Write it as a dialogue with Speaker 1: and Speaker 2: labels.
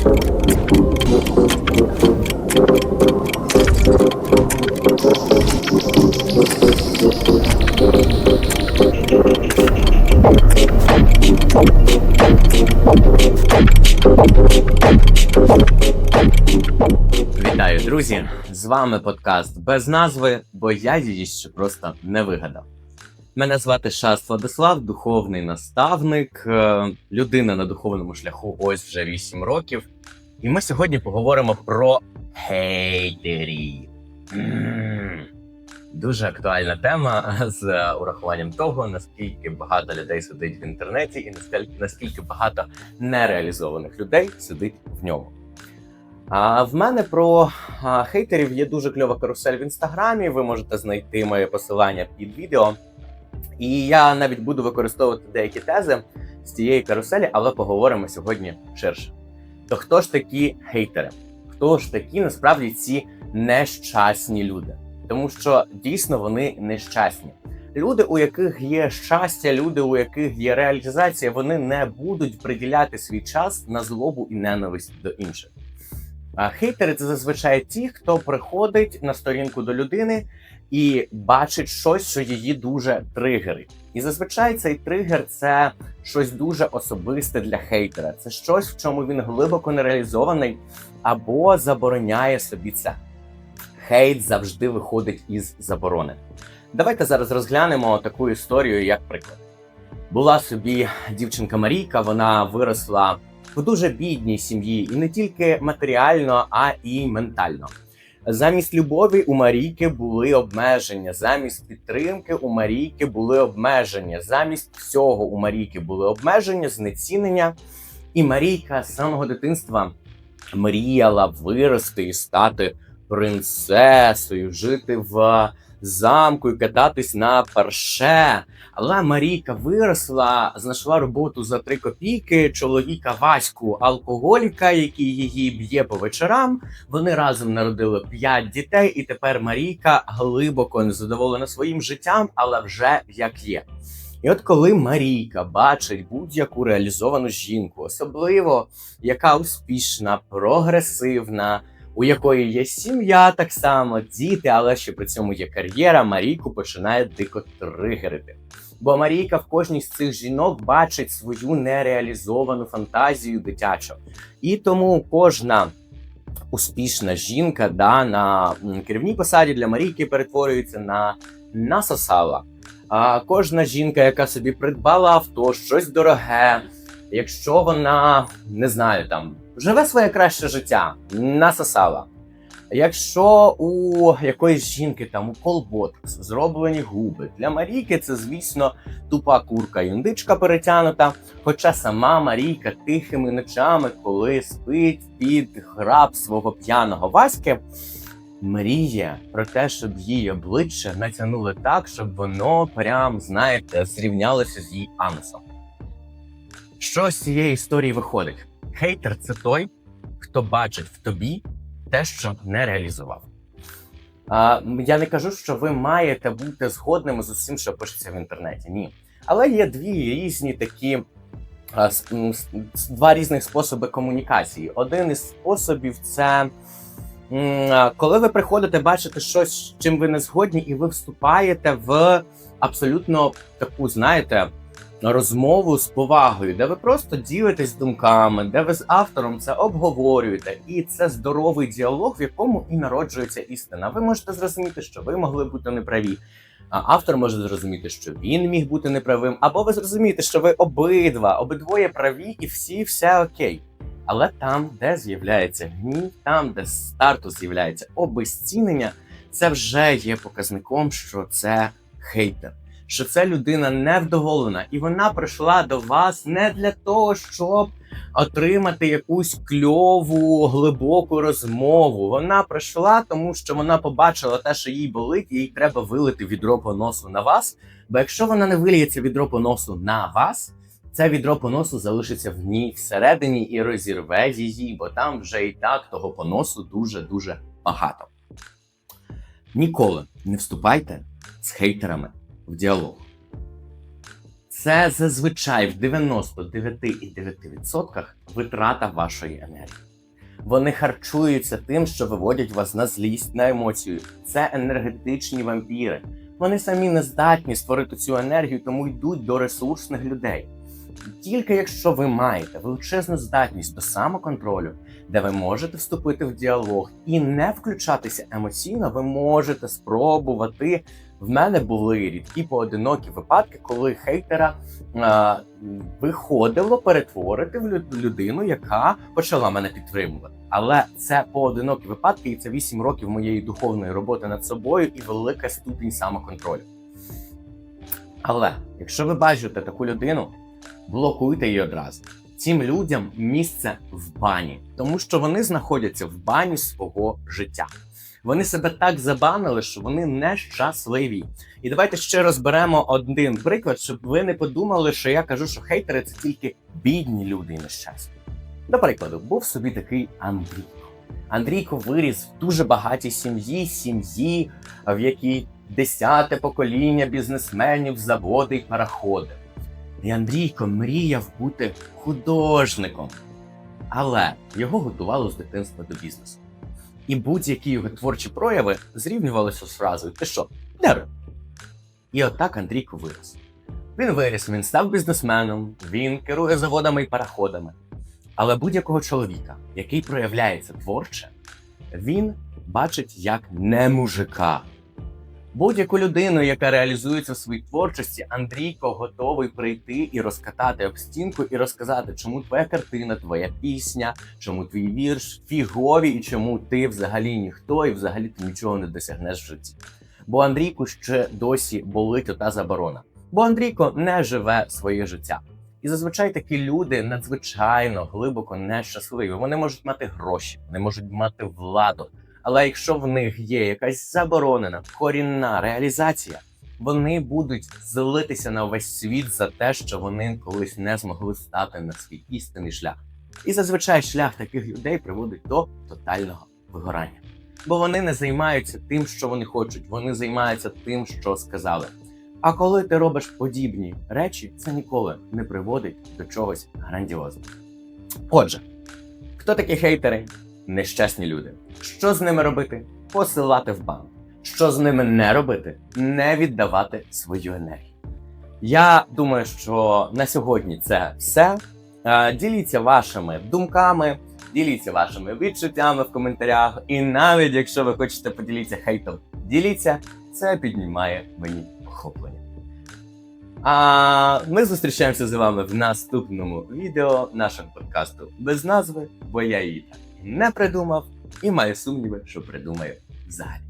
Speaker 1: Вітаю, друзі! З вами подкаст без назви, бо я її ще просто не вигадав. Мене звати Шаст Владислав, духовний наставник, е, людина на духовному шляху ось вже 8 років. І ми сьогодні поговоримо про хейтерів. Дуже актуальна тема з урахуванням того, наскільки багато людей сидить в інтернеті, і наскільки, наскільки багато нереалізованих людей сидить в ньому. А в мене про хейтерів є дуже кльова карусель в інстаграмі. Ви можете знайти моє посилання під відео. І я навіть буду використовувати деякі тези з цієї каруселі, але поговоримо сьогодні ширше. То хто ж такі хейтери? Хто ж такі насправді ці нещасні люди? Тому що дійсно вони нещасні. Люди, у яких є щастя, люди, у яких є реалізація, вони не будуть приділяти свій час на злобу і ненависть до інших. А хейтери це зазвичай ті, хто приходить на сторінку до людини і бачить щось, що її дуже тригерить. І зазвичай цей тригер це щось дуже особисте для хейтера. Це щось, в чому він глибоко нереалізований або забороняє собі це. Хейт завжди виходить із заборони. Давайте зараз розглянемо таку історію, як приклад. Була собі дівчинка Марійка, вона виросла в дуже бідній сім'ї, і не тільки матеріально, а і ментально. Замість любові у Марійки були обмеження, замість підтримки у Марійки були обмеження, замість всього у Марійки були обмеження, знецінення. І Марійка з самого дитинства мріяла вирости і стати принцесою, жити в замку і кататись на парше. Але Марійка виросла, знайшла роботу за три копійки. Чоловіка Ваську, алкоголіка, який її б'є по вечорам. Вони разом народили п'ять дітей, і тепер Марійка глибоко незадоволена своїм життям, але вже як є. І от коли Марійка бачить будь-яку реалізовану жінку, особливо яка успішна, прогресивна, у якої є сім'я, так само діти, але ще при цьому є кар'єра, Марійку починає дико тригерити. Бо Марійка в кожній з цих жінок бачить свою нереалізовану фантазію дитячу. І тому кожна успішна жінка да, на керівній посаді для Марійки перетворюється на насосала. А кожна жінка, яка собі придбала авто, щось дороге, якщо вона не знаю, там живе своє краще життя, насосала. Якщо у якоїсь жінки там у колботкс зроблені губи для Марійки, це звісно тупа курка юндичка перетянута. Хоча сама Марійка тихими ночами, коли спить під граб свого п'яного Васьки, мріє про те, щоб її обличчя натягнули так, щоб воно прям, знаєте, зрівнялося з її анусом. Що з цієї історії виходить? Хейтер це той, хто бачить в тобі те, що не реалізував. А, я не кажу, що ви маєте бути згодними з усім, що пишеться в інтернеті. Ні. Але є дві різні такі а, два різних способи комунікації. Один із способів це коли ви приходите бачите щось, чим ви не згодні, і ви вступаєте в абсолютно таку, знаєте, розмову з повагою, де ви просто ділитесь думками, де ви з автором це обговорюєте, і це здоровий діалог, в якому і народжується істина. Ви можете зрозуміти, що ви могли бути неправі. А автор може зрозуміти, що він міг бути неправим, або ви зрозумієте, що ви обидва, обидвоє праві, і всі все окей. Але там, де з'являється гнів, там, де старту з'являється обезцінення, це вже є показником, що це хейтер що це людина невдоволена, і вона прийшла до вас не для того, щоб отримати якусь кльову глибоку розмову. Вона прийшла, тому що вона побачила те, що їй болить, і їй треба вилити відро поносу на вас. Бо якщо вона не виліється відро поносу на вас, це відро поносу залишиться в ній всередині і розірве її, бо там вже і так того поносу дуже дуже багато. Ніколи не вступайте з хейтерами в діалог. Це зазвичай в 99,9% витрата вашої енергії. Вони харчуються тим, що виводять вас на злість, на емоцію. Це енергетичні вампіри. Вони самі не здатні створити цю енергію, тому йдуть до ресурсних людей. Тільки якщо ви маєте величезну здатність до самоконтролю, де ви можете вступити в діалог і не включатися емоційно, ви можете спробувати. В мене були рідкі поодинокі випадки, коли хейтера а, виходило перетворити в людину, яка почала мене підтримувати. Але це поодинокі випадки, і це 8 років моєї духовної роботи над собою і велика ступінь самоконтролю. Але якщо ви бачите таку людину, блокуйте її одразу. Цим людям місце в бані, тому що вони знаходяться в бані свого життя. Вони себе так забанили, що вони нещасливі. І давайте ще розберемо один приклад, щоб ви не подумали, що я кажу, що хейтери це тільки бідні люди і нещасні. До прикладу, був собі такий Андрійко. Андрійко виріс в дуже багатій сім'ї, сім'ї, в якій десяте покоління бізнесменів, заводи й параходи. І Андрійко мріяв бути художником, але його готувало з дитинства до бізнесу. І будь-які його творчі прояви зрівнювалися з фразою Ти що, дерево? І отак Андрійко вирос. Він виріс, він став бізнесменом, він керує заводами і параходами. Але будь-якого чоловіка, який проявляється творче, він бачить як не мужика. Будь-яку людину, яка реалізується в своїй творчості, Андрійко готовий прийти і розкатати об стінку і розказати, чому твоя картина, твоя пісня, чому твій вірш фігові і чому ти взагалі ніхто і взагалі ти нічого не досягнеш в житті. Бо Андрійку ще досі болить ота заборона. Бо Андрійко не живе своє життя. І зазвичай такі люди надзвичайно глибоко нещасливі. Вони можуть мати гроші, вони можуть мати владу. Але якщо в них є якась заборонена корінна реалізація, вони будуть злитися на увесь світ за те, що вони колись не змогли стати на свій істинний шлях. І зазвичай шлях таких людей приводить до тотального вигорання. Бо вони не займаються тим, що вони хочуть, вони займаються тим, що сказали. А коли ти робиш подібні речі, це ніколи не приводить до чогось грандіозного. Отже, хто такі хейтери? Нещасні люди. Що з ними робити? Посилати в банк. Що з ними не робити? Не віддавати свою енергію. Я думаю, що на сьогодні це все. Е, Діліться вашими думками, діліться вашими відчуттями в коментарях. І навіть якщо ви хочете поділитися хейтом, діліться, це піднімає мені охоплення. А ми зустрічаємося з вами в наступному відео нашого подкасту без назви, бо я її так не придумав, і маю сумніви, що придумаю взагалі.